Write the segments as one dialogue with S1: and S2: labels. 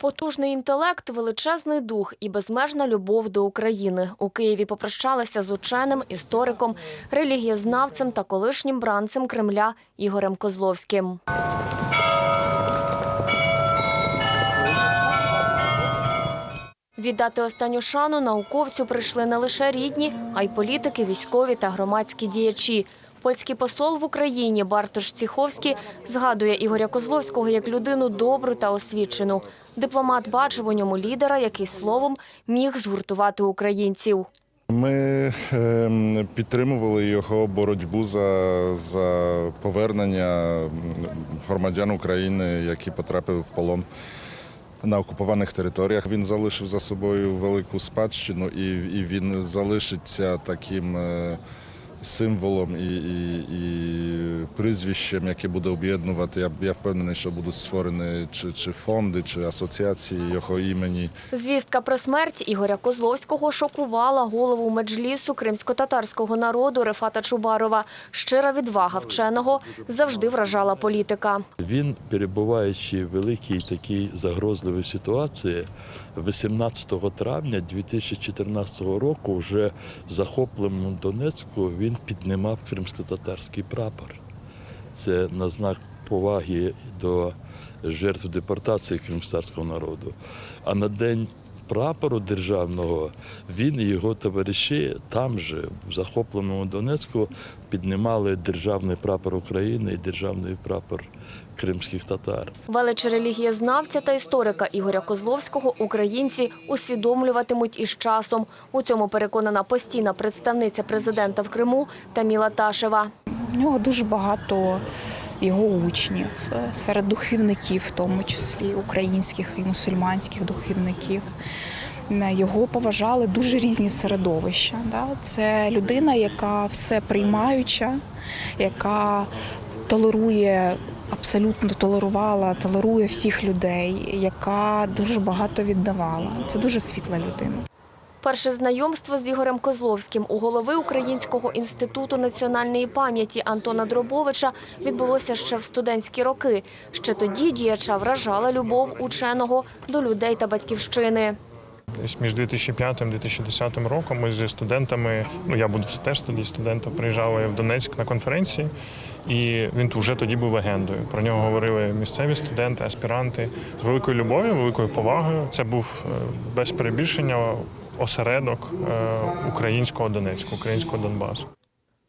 S1: Потужний інтелект, величезний дух і безмежна любов до України. У Києві попрощалися з ученим, істориком, релігієзнавцем та колишнім бранцем Кремля Ігорем Козловським. Віддати останню шану науковцю прийшли не лише рідні, а й політики, військові та громадські діячі. Польський посол в Україні Бартош Ціховський згадує Ігоря Козловського як людину добру та освічену. Дипломат бачив у ньому лідера, який словом міг згуртувати українців.
S2: Ми ем, підтримували його боротьбу за, за повернення громадян України, які потрапили в полон на окупованих територіях. Він залишив за собою велику спадщину, і, і він залишиться таким е, символом і, і, і прізвищем, яке буде об'єднувати. Я, я впевнений, що будуть створені чи, чи фонди, чи асоціації його імені.
S1: Звістка про смерть Ігоря Козловського шокувала голову меджлісу кримсько-татарського народу Рефата Чубарова. Щира відвага вченого завжди вражала політика.
S3: Він, перебуваючи в великій такій загрозливій ситуації, 18 травня 2014 року, вже захопленому Донецьку, він піднімав кримсько-татарський прапор. Це на знак поваги до жертв депортації кримськотарського народу. А на день прапору державного він і його товариші там же, в захопленому Донецьку, піднімали державний прапор України і державний прапор кримських татар.
S1: Велич релігієзнавця та історика Ігоря Козловського українці усвідомлюватимуть із часом. У цьому переконана постійна представниця президента в Криму Таміла Ташева.
S4: У нього дуже багато його учнів, серед духовників, в тому числі українських і мусульманських духовників. Е, Його поважали дуже різні середовища. Це людина, яка все приймаюча, яка толерує, абсолютно толерувала, толерує всіх людей, яка дуже багато віддавала. Це дуже світла людина.
S1: Перше знайомство з Ігорем Козловським у голови Українського інституту національної пам'яті Антона Дробовича відбулося ще в студентські роки. Ще тоді діяча вражала любов ученого до людей та батьківщини.
S5: Між 2005 і 2010 роком ми зі студентами, ну я буду теж тоді студентом, приїжджали в Донецьк на конференції, і він вже тоді був легендою. Про нього говорили місцеві студенти, аспіранти з великою любов'ю, великою повагою. Це був е, без перебільшення осередок українського Донецьку, українського Донбасу.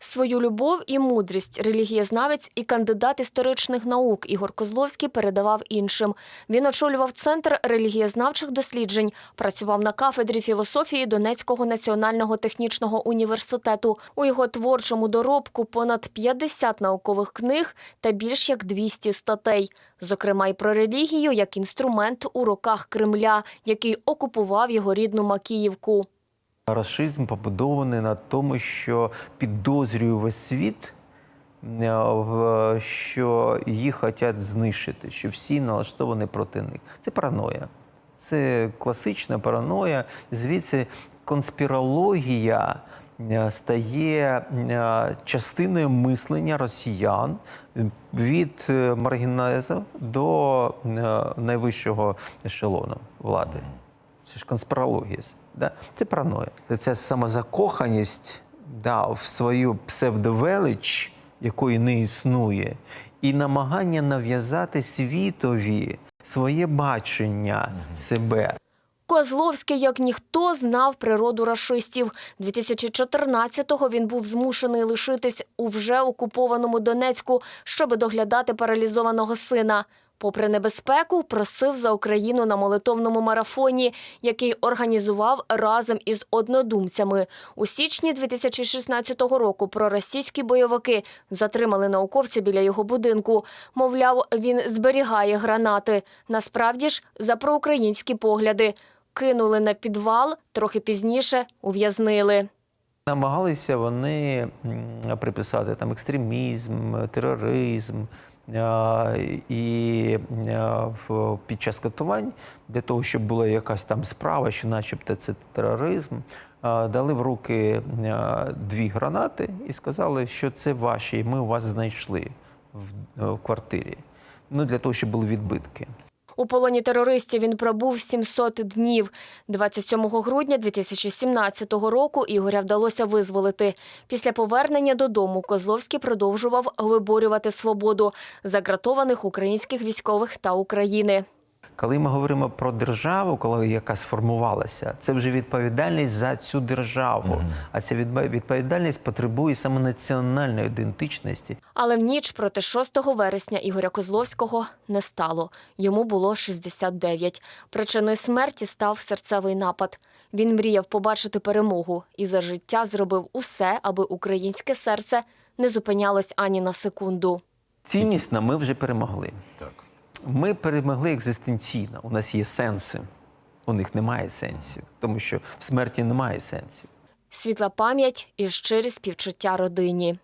S1: Свою любов і мудрість релігієзнавець і кандидат історичних наук Ігор Козловський передавав іншим. Він очолював центр релігієзнавчих досліджень, працював на кафедрі філософії Донецького національного технічного університету. У його творчому доробку понад 50 наукових книг та більш як 200 статей. Зокрема, й про релігію як інструмент у руках Кремля, який окупував його рідну Макіївку.
S6: Рашизм побудований на тому, що підозрює весь світ, е, що їх хочуть знищити, що всі налаштовані проти них. Це параноя. Це класична параноя. Звідси конспірологія е, стає е, частиною мислення росіян від маргіналізу до найвищого ешелону влади. Це ж конспірологія. Да? Це параноя. Це самозакоханість да, в свою псевдовелич, якої не існує, і намагання нав'язати світові своє бачення себе.
S1: Козловський, як ніхто, знав природу рашистів. 2014-го він був змушений лишитись у вже окупованому Донецьку, щоби доглядати паралізованого сина. Попри небезпеку, просив за Україну на молитовному марафоні, який організував разом із однодумцями. У січні 2016 року проросійські бойовики затримали науковця біля його будинку. Мовляв, він зберігає гранати. Насправді ж за проукраїнські погляди. Кинули на підвал, трохи пізніше ув'язнили.
S6: Намагалися вони приписати там екстремізм, тероризм. І під час катувань для того, щоб була якась там справа, що начебто це тероризм, дали в руки дві гранати і сказали, що це ваші, і ми вас знайшли в квартирі. Ну, для того, щоб були відбитки.
S1: У полоні терористів він пробув 700 днів. 27 грудня 2017 року Ігоря вдалося визволити. Після повернення додому Козловський продовжував виборювати свободу загратованих українських військових та України.
S6: Коли ми говоримо про державу, коли яка сформувалася, це вже відповідальність за цю державу. А ця відповідальність потребує саме національної ідентичності.
S1: Але в ніч проти 6 вересня Ігоря Козловського не стало. Йому було 69. Причиною смерті став серцевий напад. Він мріяв побачити перемогу і за життя зробив усе, аби українське серце не зупинялось ані на секунду.
S6: Ціннісно ми вже перемогли.
S2: Так.
S6: Ми перемогли екзистенційно. У нас є сенси. У них немає сенсів, тому що в смерті немає сенсів.
S1: Світла пам'ять і щирі співчуття родині.